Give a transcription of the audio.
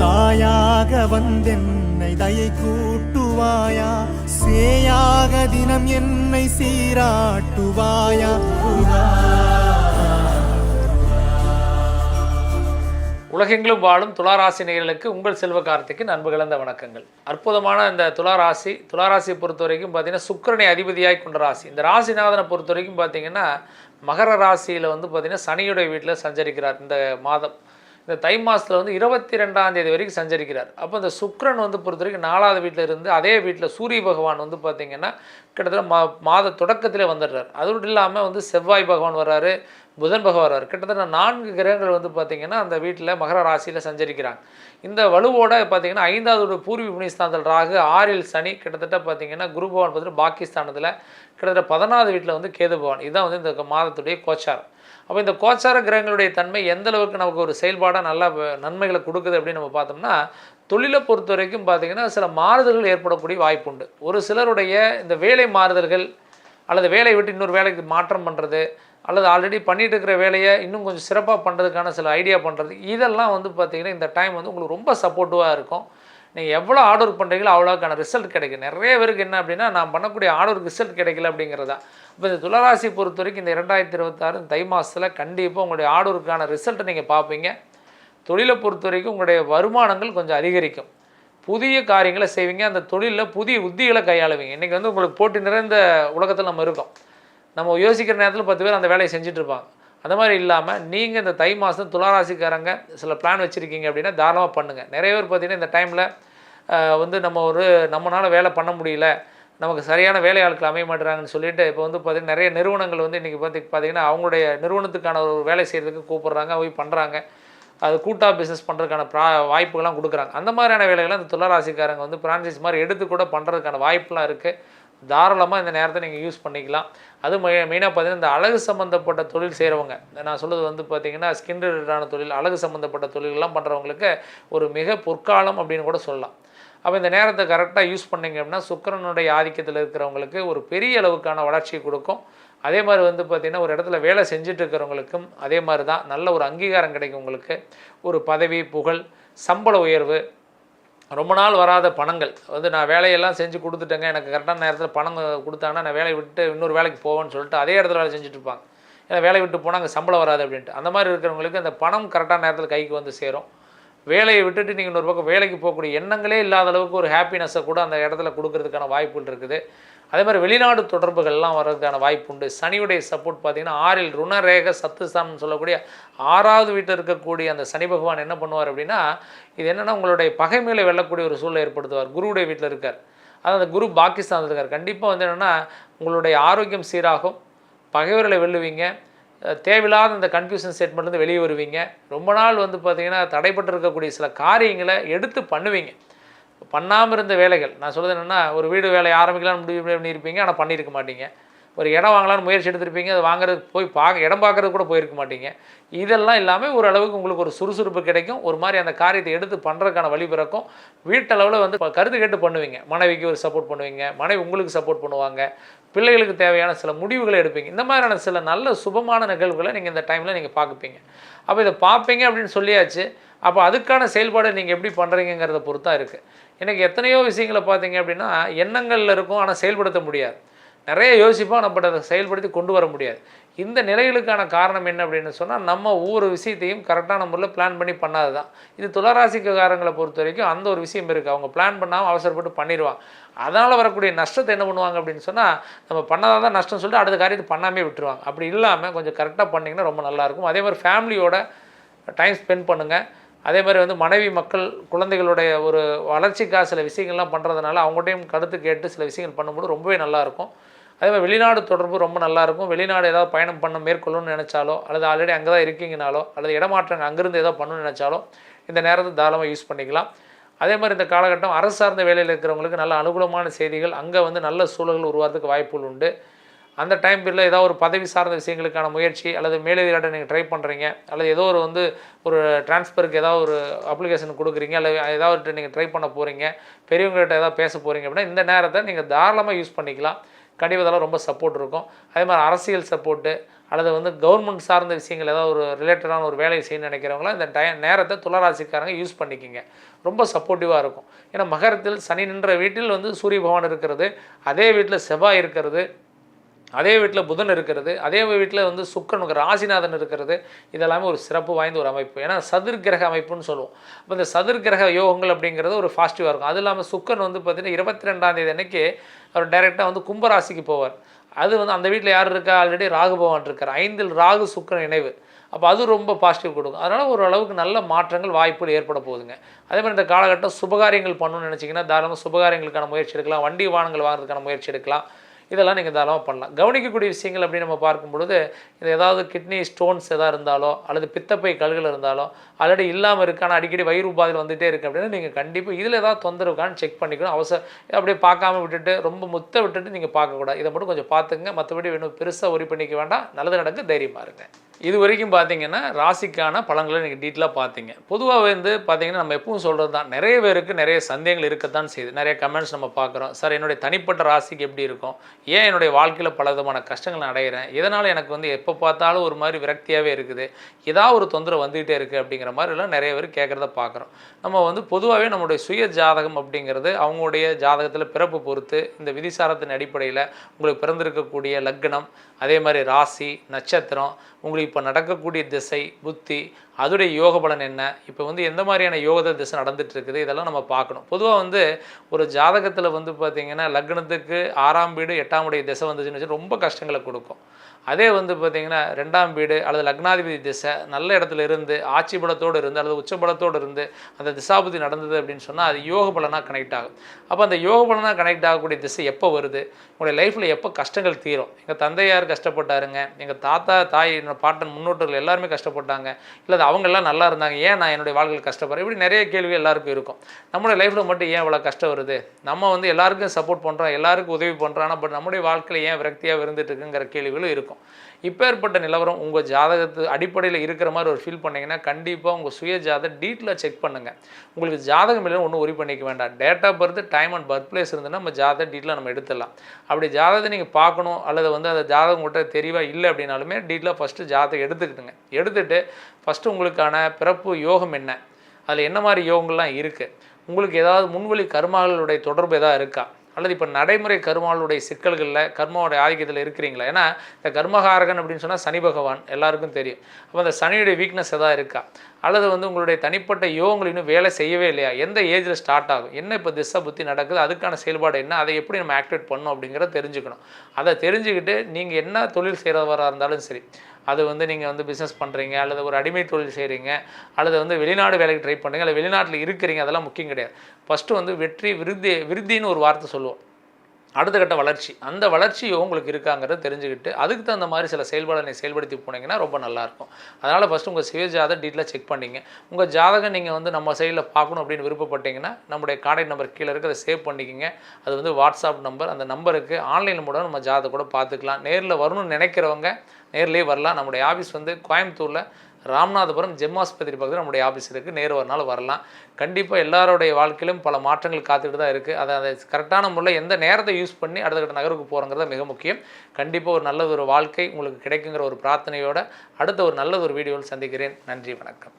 தாயாக வந்தென்னை தயை கூட்டுவாயா? சேயாக தினம் என்னை சீராட்டுவாயா? உலகெங்கிலும் வாழும் துளாராசி நேயர்களுக்கு உங்கள் செல்வ கார்த்திக்கு நண்பு கலந்த வணக்கங்கள். அற்புதமான இந்த துளாராசி துளாராசியை பொறுத்த வரைக்கும் பார்த்தீங்கன்னா சுக்கரனை அதிபதியாய் கொண்ட ராசி. இந்த ராசிநாதனை பொறுத்த வரைக்கும் பார்த்தீங்கன்னா மகர ராசியில் வந்து பார்த்தீங்கன்னா சனியுடைய வீட்டில் சஞ்சரிக்கிறார் இந்த மாதம். இந்த தை மாதத்தில் வந்து இருபத்தி ரெண்டாம் தேதி வரைக்கும் சஞ்சரிக்கிறார். அப்போ இந்த சுக்கிரன் வந்து பொறுத்த வரைக்கும் நாலாவது வீட்டில் இருந்து அதே வீட்டில் சூரிய பகவான் வந்து பார்த்திங்கன்னா கிட்டத்தட்ட மா மாத தொடக்கத்திலே வந்துடுறார். அதோடு இல்லாமல் வந்து செவ்வாய் பகவான் வர்றாரு புதன் பகவான் வர்றார். கிட்டத்தட்ட நான்கு கிரகங்கள் வந்து பார்த்திங்கன்னா அந்த வீட்டில் மகர ராசியில் சஞ்சரிக்கிறாங்க. இந்த வலுவோட பார்த்தீங்கன்னா ஐந்தாவது பூர்வீக புனிஸ்தானத்தில் ராகு ஆறில் சனி கிட்டத்தட்ட பார்த்திங்கன்னா குரு பகவான் பார்த்துட்டு பாகிஸ்தானத்தில் கிட்டத்தட்ட பதினாவது வீட்டில் வந்து கேது பகவான். இதுதான் வந்து இந்த மாதத்துடைய கோச்சாரம். அப்போ இந்த கோச்சார கிரகங்களுடைய தன்மை எந்த அளவுக்கு நமக்கு ஒரு செயல்பாடாக நல்லா நன்மைகளை கொடுக்குது அப்படின்னு நம்ம பார்த்தோம்னா தொழிலை பொறுத்த வரைக்கும் பார்த்தீங்கன்னா சில மாறுதல்கள் ஏற்படக்கூடிய வாய்ப்புண்டு ஒரு சிலருடைய இந்த வேலை மாறுதல்கள் அல்லது வேலையை விட்டு இன்னொரு வேலைக்கு மாற்றம் பண்ணுறது அல்லது ஆல்ரெடி பண்ணிட்டு இருக்கிற வேலையை இன்னும் கொஞ்சம் சிறப்பாக பண்ணுறதுக்கான சில ஐடியா பண்ணுறது இதெல்லாம் வந்து பார்த்திங்கன்னா இந்த டைம் வந்து உங்களுக்கு ரொம்ப சப்போர்ட்டிவாக இருக்கும். நீங்கள் எவ்வளோ ஆர்டர் பண்ணுறீங்களோ அவ்வளோக்கான ரிசல்ட் கிடைக்கும். நிறைய பேருக்கு என்ன அப்படின்னா நான் பண்ணக்கூடிய ஆர்டர் ரிசல்ட் கிடைக்கல அப்படிங்கிறதா. இப்போ இந்த துளராசி பொறுத்த வரைக்கும் இந்த இரண்டாயிரத்தி இருபத்தாறு தை மாதத்தில் கண்டிப்பாக உங்களுடைய ஆர்டருக்கான ரிசல்ட்டை நீங்கள் பார்ப்பீங்க தொழிலை பொறுத்த வரைக்கும் உங்களுடைய வருமானங்கள் கொஞ்சம் அதிகரிக்கும். புதிய காரியங்களை செய்வீங்க. அந்த தொழிலில் புதிய உத்திகளை கையாளுவீங்க. இன்றைக்கி வந்து உங்களுக்கு போட்டி நிறைந்த உலகத்தில் நம்ம இருக்கோம். நம்ம யோசிக்கிற நேரத்தில் பத்து பேர் அந்த வேலையை செஞ்சுட்டு இருப்பாங்க. அந்த மாதிரி இல்லாமல் நீங்கள் இந்த தை மாதம் துளாராசிக்காரங்க சில பிளான் வச்சுருக்கீங்க அப்படின்னா தாராளமாக பண்ணுங்கள் நிறைய பேர் பார்த்தீங்கன்னா இந்த டைமில் வந்து நம்ம ஒரு நம்மளால் வேலை பண்ண முடியல. நமக்கு சரியான வேலையாட்கள் அமைய மாட்டுறாங்கன்னு சொல்லிட்டு இப்போ வந்து பார்த்திங்கன்னா நிறைய நிறுவனங்கள் வந்து இன்றைக்கி பார்த்து பார்த்தீங்கன்னா அவங்களுடைய நிறுவனத்துக்கான ஒரு வேலை செய்கிறதுக்கு கூப்பிட்றாங்க போய் பண்ணுறாங்க அது கூட்டாக பிஸ்னஸ் பண்ணுறதுக்கான ப்ரா வாய்ப்புகள்லாம் கொடுக்குறாங்க. அந்த மாதிரியான வேலைகளை இந்த துளராசிக்காரங்க வந்து பிரான்சைஸ் மாதிரி எடுத்து கூட பண்ணுறதுக்கான வாய்ப்புலாம் இருக்குது தாராளமாக இந்த நேரத்தை நீங்கள் யூஸ் பண்ணிக்கலாம். அது மெயினாக பார்த்தீங்கன்னா இந்த அழகு சம்மந்தப்பட்ட தொழில் செய்கிறவங்க நான் சொல்கிறது வந்து பார்த்திங்கன்னா ஸ்கின் ரிலேட்டடான தொழில் அழகு சம்மந்தப்பட்ட தொழிலெலாம் பண்ணுறவங்களுக்கு ஒரு மிக பொற்காலம் அப்படின்னு கூட சொல்லலாம். அப்போ இந்த நேரத்தை கரெக்டாக யூஸ் பண்ணிங்க அப்படின்னா சுக்கிரனுடைய ஆதிக்கத்தில் இருக்கிறவங்களுக்கு ஒரு பெரிய அளவுக்கான வளர்ச்சியை கொடுக்கும். அதே மாதிரி வந்து பார்த்திங்கன்னா ஒரு இடத்துல வேலை செஞ்சுட்டு இருக்கிறவங்களுக்கும் அதே மாதிரி தான் நல்ல ஒரு அங்கீகாரம் கிடைக்கும் உங்களுக்கு. ஒரு பதவி புகழ் சம்பள உயர்வு ரொம்ப நாள் வராத பணங்கள். வந்து நான் வேலையெல்லாம் செஞ்சு கொடுத்துட்டேங்க எனக்கு கரெக்டான நேரத்தில் பணம் கொடுத்தாங்கன்னா நான் வேலையை விட்டு இன்னொரு வேலைக்கு போவேன்னு சொல்லிட்டு அதே இடத்துல வேலை செஞ்சுட்டு இருப்பாங்க. ஏன்னா வேலையை விட்டு போனால் அங்கே சம்பளம் வராது அப்படின்ட்டு. அந்த மாதிரி இருக்கிறவங்களுக்கு அந்த பணம் கரெக்டான நேரத்தில் கைக்கு வந்து சேரும். வேலையை விட்டுட்டு நீங்கள் இன்னொரு பக்கம் வேலைக்கு போகக்கூடிய எண்ணங்களே இல்லாத அளவுக்கு ஒரு ஹாப்பினஸை கூட அந்த இடத்துல கொடுக்கறதுக்கான வாய்ப்புகள் இருக்குது. அதே மாதிரி வெளிநாடு தொடர்புகள்லாம் வர்றதுக்கான வாய்ப்பு உண்டு. சனியுடைய சப்போர்ட் பார்த்தீங்கன்னா ஆறில் ருணரேக சத்துஸ்தானம் சொல்லக்கூடிய ஆறாவது வீட்டில் இருக்கக்கூடிய அந்த சனி பகவான் என்ன பண்ணுவார் அப்படின்னா இது என்னென்னா உங்களுடைய பகைமையில வெல்லக்கூடிய ஒரு சூழலை ஏற்படுத்துவார். குருவுடைய வீட்டில் இருக்கார். அதாவது அந்த குரு பாகிஸ்தானில் இருக்கார். கண்டிப்பாக வந்து என்னென்னா உங்களுடைய ஆரோக்கியம் சீராகும். பகைவர்களை வெல்லுவீங்க. தேவையில்லாத இந்த கன்ஃபியூஷன் ஸ்டேட்மெண்ட்லேருந்து வெளியே வருவீங்க. ரொம்ப நாள் வந்து பார்த்தீங்கன்னா தடைப்பட்டு இருக்கக்கூடிய சில காரியங்களை எடுத்து பண்ணுவீங்க. பண்ணாமல் இருந்த வேலைகள். நான் சொல்கிறது என்னென்னா ஒரு வீடு வேலை ஆரம்பிக்கலாம்னு முடிவு பண்ணியிருப்பீங்க ஆனால் பண்ணியிருக்க மாட்டீங்க. ஒரு இடம் வாங்கலாம்னு முயற்சி எடுத்திருப்பீங்க அது வாங்குறதுக்கு போய் பார்க்க இடம் பார்க்கறது கூட போயிருக்க மாட்டீங்க. இதெல்லாம் இல்லாமல் ஓரளவுக்கு உங்களுக்கு ஒரு சுறுசுறுப்பு கிடைக்கும். ஒரு மாதிரி அந்த காரியத்தை எடுத்து பண்ணுறதுக்கான வழி பிறக்கும். வீட்டளவில் வந்து கருத்து கேட்டு பண்ணுவீங்க. மனைவிக்கு ஒரு சப்போர்ட் பண்ணுவீங்க. மனைவி உங்களுக்கு சப்போர்ட் பண்ணுவாங்க. பிள்ளைகளுக்கு தேவையான சில முடிவுகளை எடுப்பீங்க. இந்த மாதிரியான சில நல்ல சுபமான நிகழ்வுகளை நீங்கள் இந்த டைமில் நீங்கள் பார்க்குப்பீங்க. அப்போ இதை பார்ப்பீங்க அப்படின்னு சொல்லியாச்சு. அப்போ அதுக்கான செயல்பாடு நீங்கள் எப்படி பண்ணுறீங்கிறத பொறுத்து தான் இருக்குது எனக்கு எத்தனையோ விஷயங்களை பார்த்தீங்க அப்படின்னா எண்ணங்களில் இருக்கும் ஆனால் செயல்படுத்த முடியாது. நிறைய யோசிப்போம் நம்ம அதை செயல்படுத்தி கொண்டு வர முடியாது. இந்த நிலைகளுக்கான காரணம் என்ன அப்படின்னு சொன்னால் நம்ம ஒவ்வொரு விஷயத்தையும் கரெக்டான முறையில் பிளான் பண்ணி பண்ணாது தான் இது துளராசிக்காரங்களை பொறுத்த வரைக்கும் அந்த ஒரு விஷயம் இருக்குது அவங்க பிளான் பண்ணாமல் அவசரப்பட்டு பண்ணிடுவாங்க அதனால் வரக்கூடிய நஷ்டத்தை என்ன பண்ணுவாங்க அப்படின்னு சொன்னால் நம்ம பண்ணாதான் தான் நஷ்டம் சொல்லிட்டு அடுத்த காரியத்தை பண்ணாமே விட்டுருவாங்க. அப்படி இல்லாமல் கொஞ்சம் கரெக்டாக பண்ணிங்கன்னா ரொம்ப நல்லாயிருக்கும் அதே மாதிரி ஃபேமிலியோட டைம் ஸ்பெண்ட் பண்ணுங்கள் அதே மாதிரி வந்து மனைவி மக்கள் குழந்தைகளுடைய ஒரு வளர்ச்சிக்காக சில விஷயங்கள்லாம் பண்ணுறதுனால அவங்கள்ட்டையும் கருத்து கேட்டு சில விஷயங்கள் பண்ணும்போது ரொம்பவே நல்லாயிருக்கும். அதே மாதிரி வெளிநாடு தொடர்பு ரொம்ப நல்லாயிருக்கும். வெளிநாடு ஏதாவது பயணம் பண்ண மேற்கொள்ளணும்னு நினச்சாலோ அல்லது ஆல்ரெடி அங்கே தான் இருக்கீங்கனாலோ அல்லது இடமாற்றங்கள் அங்கேருந்து ஏதாவது பண்ணணும்னு நினச்சாலோ இந்த நேரத்தை தாராளமாக யூஸ் பண்ணிக்கலாம். அதே மாதிரி இந்த காலகட்டம் அரசு சார்ந்த வேலையில் இருக்கிறவங்களுக்கு நல்ல அனுகூலமான செய்திகள் அங்கே வந்து நல்ல சூழல்கள் உருவாகிறதுக்கு வாய்ப்புகள் உண்டு. அந்த டைம் பீரியடில் ஏதாவது ஒரு பதவி சார்ந்த விஷயங்களுக்கான முயற்சி அல்லது மேலதிகாட்ட நீங்கள் ட்ரை பண்ணுறீங்க அல்லது ஏதோ ஒரு வந்து ஒரு டிரான்ஸ்ஃபருக்கு ஏதாவது ஒரு அப்ளிகேஷன் கொடுக்குறீங்க அல்லது ஏதாவது நீங்கள் ட்ரை பண்ண போகிறீங்க பெரியவங்கள்ட்ட ஏதாவது பேச போகிறீங்க அப்படின்னா இந்த நேரத்தை நீங்கள் தாராளமாக யூஸ் பண்ணிக்கலாம். கண்டிப்பாக இதெல்லாம் ரொம்ப சப்போர்ட் இருக்கும். அதே மாதிரி அரசியல் சப்போர்ட்டு அல்லது வந்து கவர்மெண்ட் சார்ந்த விஷயங்கள் ஏதாவது ஒரு ரிலேட்டடான ஒரு வேலையை செய்யணும்னு நினைக்கிறவங்களாம் இந்த டய நேரத்தை துளராசிக்காரங்க யூஸ் பண்ணிக்கிங்க. ரொம்ப சப்போர்ட்டிவாக இருக்கும். ஏன்னா மகரத்தில் சனி நின்ற வீட்டில் வந்து சூரிய பகவான் இருக்கிறது அதே வீட்டில் செவ்வாய் இருக்கிறது அதே வீட்டில் புதன் இருக்கிறது அதே வீட்டில் வந்து சுக்கரன் ராசிநாதன் இருக்கிறது இதெல்லாமே ஒரு சிறப்பு வாய்ந்த ஒரு அமைப்பு. ஏன்னா சதுர்கிரக அமைப்புன்னு சொல்லுவோம். இப்போ இந்த சதுர்கிரக யோகங்கள் அப்படிங்கிறது ஒரு பாசிட்டிவாக இருக்கும். அது இல்லாமல் சுக்கரன் வந்து பார்த்திங்கன்னா இருபத்தி ரெண்டாம் தேதி அன்னைக்கு அவர் டைரெக்டாக வந்து கும்பராசிக்கு போவார். அது வந்து அந்த வீட்டில் யார் இருக்கா? ஆல்ரெடி ராகு பகவான் இருக்கார். ஐந்தில் ராகு சுக்கரன் இணைவு. அப்போ அது ரொம்ப பாசிட்டிவ் கொடுக்கும். அதனால் ஓரளவுக்கு நல்ல மாற்றங்கள் வாய்ப்புகள் ஏற்பட போகுதுங்க. அதே மாதிரி இந்த காலகட்டம் சுபகாரியங்கள் பண்ணணும்னு நினச்சிங்கன்னா தாராளமாக சுபகாரியங்களுக்கான முயற்சி எடுக்கலாம். வண்டி வாகனங்கள் வாங்குறதுக்கான முயற்சி எடுக்கலாம். இதெல்லாம் நீங்கள் தாராளமாக பண்ணலாம். கவனிக்கக்கூடிய விஷயங்கள் அப்படின்னு நம்ம பார்க்கும்பொழுது இந்த இது ஏதாவது கிட்னி ஸ்டோன்ஸ் எதாவது இருந்தாலோ அல்லது பித்தப்பை கல்கள் இருந்தாலோ ஆல்ரெடி இல்லாமல் இருக்கான அடிக்கடி வயிறு உபாதையில் வந்துகிட்டே இருக்குது அப்படின்னா நீங்கள் கண்டிப்பாக இதில் ஏதாவது தொந்தரவு இருக்கான்னு செக் பண்ணிக்கணும். அவசர அப்படியே பார்க்காம விட்டுட்டு ரொம்ப முத்த விட்டுட்டு நீங்கள் பார்க்கக்கூடாது. இதை மட்டும் கொஞ்சம் பார்த்துங்க மற்றபடி வேணும் பெருசாக ஒரி பண்ணிக்க வேண்டாம். நல்லது நடக்க தைரியமாக இருங்க. இது வரைக்கும் பார்த்தீங்கன்னா ராசிக்கான பழங்களை நீங்கள் டீட்டெயிலாக பார்த்தீங்க. பொதுவாக வந்து பார்த்தீங்கன்னா நம்ம எப்பவும் சொல்கிறது தான். நிறைய பேருக்கு நிறைய சந்தேகங்கள் இருக்கத்தான் செய்யுது. நிறைய கமெண்ட்ஸ் நம்ம பார்க்குறோம். சார் என்னுடைய தனிப்பட்ட ராசிக்கு எப்படி இருக்கும்? ஏன் என்னுடைய வாழ்க்கையில் பல விதமான கஷ்டங்கள் நான் அடைகிறேன் இதனால் எனக்கு வந்து எப்போ பார்த்தாலும் ஒரு மாதிரி விரக்தியாகவே இருக்குது? ஏதாவது ஒரு தொந்தரவு வந்துகிட்டே இருக்குது அப்படிங்கிற மாதிரிலாம் நிறைய பேர் கேட்குறத பார்க்குறோம். நம்ம வந்து பொதுவாகவே நம்மளுடைய சுய ஜாதகம் அப்படிங்கிறது அவங்களுடைய ஜாதகத்தில் பிறப்பு பொறுத்து இந்த விதிசாரத்தின் அடிப்படையில் உங்களுக்கு பிறந்திருக்கக்கூடிய லக்னம் அதே மாதிரி ராசி நட்சத்திரம் உங்களுக்கு இப்போ நடக்கக்கூடிய திசை புத்தி அதோடைய யோக பலன் என்ன? இப்போ வந்து எந்த மாதிரியான யோக திசை நடந்துட்டு இருக்குது இதெல்லாம் நம்ம பார்க்கணும். பொதுவாக வந்து ஒரு ஜாதகத்தில் வந்து பார்த்திங்கன்னா லக்னத்துக்கு ஆறாம் வீடு எட்டாம் உடைய திசை வந்துச்சுன்னு வச்சு ரொம்ப கஷ்டங்களை கொடுக்கும். அதே வந்து பார்த்திங்கன்னா ரெண்டாம் வீடு அல்லது லக்னாதிபதி திசை நல்ல இடத்துல இருந்து ஆட்சி பலத்தோடு இருந்து அல்லது உச்ச பலத்தோடு இருந்து அந்த திசாபுதி நடந்தது அப்படின்னு சொன்னால் அது யோக பலனாக கனெக்ட் ஆகும். அப்போ அந்த யோக பலனாக கனெக்ட் ஆகக்கூடிய திசை எப்போ வருது? உங்களுடைய லைஃப்பில் எப்போ கஷ்டங்கள் தீரும்? எங்கள் தந்தையார் கஷ்டப்பட்டாருங்க எங்கள் தாத்தா தாய் என்னோட பாட்டன் முன்னோட்டர்கள் எல்லாருமே கஷ்டப்பட்டாங்க. இல்லை அவங்கெல்லாம் நல்லா இருந்தாங்க. ஏன் நான் என்னுடைய வாழ்க்கையில் கஷ்டப்படுறேன்? இப்படி நிறைய கேள்வி எல்லாருக்கும் இருக்கும். நம்மளுடைய லைஃப்பில் மட்டும் ஏன் இவ்வளோ கஷ்டம் வருது? நம்ம வந்து எல்லாருக்கும் சப்போர்ட் பண்ணுறோம் எல்லாருக்கும் உதவி பண்ணுறோம் ஆனால் பட் நம்முடைய வாழ்க்கையில் ஏன் விரக்தியாக இருந்துட்டு இருக்குங்கிற கேள்விகளும் இருக்கும். இப்போ ஏற்பட்ட நிலவரம் உங்கள் ஜாதகத்து அடிப்படையில் இருக்கிற மாதிரி ஒரு ஃபீல் பண்ணீங்கன்னா கண்டிப்பாக உங்கள் சுய ஜாதகம் டீட்டில் செக் பண்ணுங்கள் உங்களுக்கு ஜாதகம் இல்லைன்னு ஒன்றும் ஒரி பண்ணிக்க வேண்டாம். Date of birth time and birth place இருந்ததுன்னா நம்ம ஜாதகம் டீட்டில் நம்ம எடுத்துடலாம். அப்படி ஜாதகத்தை நீங்கள் பார்க்கணும் அல்லது வந்து அந்த ஜாதகம் கிட்ட தெளிவாக இல்லை அப்படின்னாலுமே டீட்டெயிலாக ஃபஸ்ட்டு ஜாதகம் எடுத்துக்கிட்டுங்க. எடுத்துகிட்டு ஃபஸ்ட்டு உங்களுக்கான பிறப்பு யோகம் என்ன? அதில் என்ன மாதிரி யோகங்கள்லாம் இருக்குது உங்களுக்கு ஏதாவது முன்வழி கர்மாக்களுடைய தொடர்பு எதாவது இருக்கா? அல்லது இப்போ நடைமுறை கர்மாவுடைய சிக்கல்களில் கர்மாவுடைய ஆதிக்கத்தில் இருக்கிறீங்களா? ஏன்னா இந்த கர்மகாரகன் அப்படின்னு சொன்னால் சனி பகவான் எல்லாருக்கும் தெரியும். அப்போ அந்த சனியுடைய வீக்னஸ் எதாவது இருக்கா? அல்லது வந்து உங்களுடைய தனிப்பட்ட யோகங்கள் இன்னும் வேலை செய்யவே இல்லையா? எந்த ஏஜில் ஸ்டார்ட் ஆகும்? என்ன இப்போ திசை புத்தி நடக்குது? அதுக்கான செயல்பாடு என்ன? அதை எப்படி நம்ம ஆக்டிவேட் பண்ணணும் அப்படிங்கிறத தெரிஞ்சுக்கணும். அதை தெரிஞ்சுக்கிட்டு நீங்கள் என்ன தொழில் செய்கிறவராக இருந்தாலும் சரி அது வந்து நீங்கள் வந்து பிஸ்னஸ் பண்ணுறீங்க அல்லது ஒரு அடிமை தொழில் செய்கிறீங்க அல்லது வந்து வெளிநாடு வேலைக்கு ட்ரை பண்ணுறீங்க அல்லது வெளிநாட்டில் இருக்கிறீங்க அதெல்லாம் முக்கியம் கிடையாது. ஃபஸ்ட்டு வந்து வெற்றி விருத்தி விருத்தின்னு ஒரு வார்த்தை சொல்லுவோம். அடுத்த கட்ட வளர்ச்சி. அந்த வளர்ச்சி உங்களுக்கு இருக்காங்கிறத தெரிஞ்சுக்கிட்டு அதுக்கு தகுந்த மாதிரி சில செயல்பாடனை நீங்கள் செயல்படுத்தி போனீங்கன்னா ரொம்ப நல்லாயிருக்கும். அதனால் ஃபஸ்ட்டு உங்கள் சுய ஜாதகம் டீட்டெயிலாக செக் பண்ணிங்க. உங்கள் ஜாதகம் நீங்கள் வந்து நம்ம சைடில் பார்க்கணும் அப்படின்னு விருப்பப்பட்டீங்கன்னா நம்முடைய கான்டாக்ட் நம்பர் கீழே இருக்குது அதை சேவ் பண்ணிக்கிங்க. அது வந்து வாட்ஸ்அப் நம்பர் அந்த நம்பருக்கு ஆன்லைன் மூலம் நம்ம ஜாதகம் கூட பார்த்துக்கலாம். நேரில் வரணும்னு நினைக்கிறவங்க நேர்லேயே வரலாம். நம்முடைய ஆஃபீஸ் வந்து கோயம்புத்தூரில் ராமநாதபுரம் ஜெம் ஆஸ்பத்திரி பக்கத்தில் நம்முடைய ஆஃபீஸ் இருக்குது நேரு ஒரு நாள் வரலாம். கண்டிப்பாக எல்லாருடைய வாழ்க்கையிலும் பல மாற்றங்கள் காத்துக்கிட்டு தான் இருக்குது அதை அதை கரெக்டான முறையில் எந்த நேரத்தை யூஸ் பண்ணி அடுத்த கட்ட நகருக்கு போகிறங்கிறது மிக முக்கியம். கண்டிப்பாக ஒரு நல்ல ஒரு வாழ்க்கை உங்களுக்கு கிடைக்குங்கிற ஒரு பிரார்த்தனையோட அடுத்த ஒரு நல்ல ஒரு வீடியோவில் சந்திக்கிறேன். நன்றி வணக்கம்.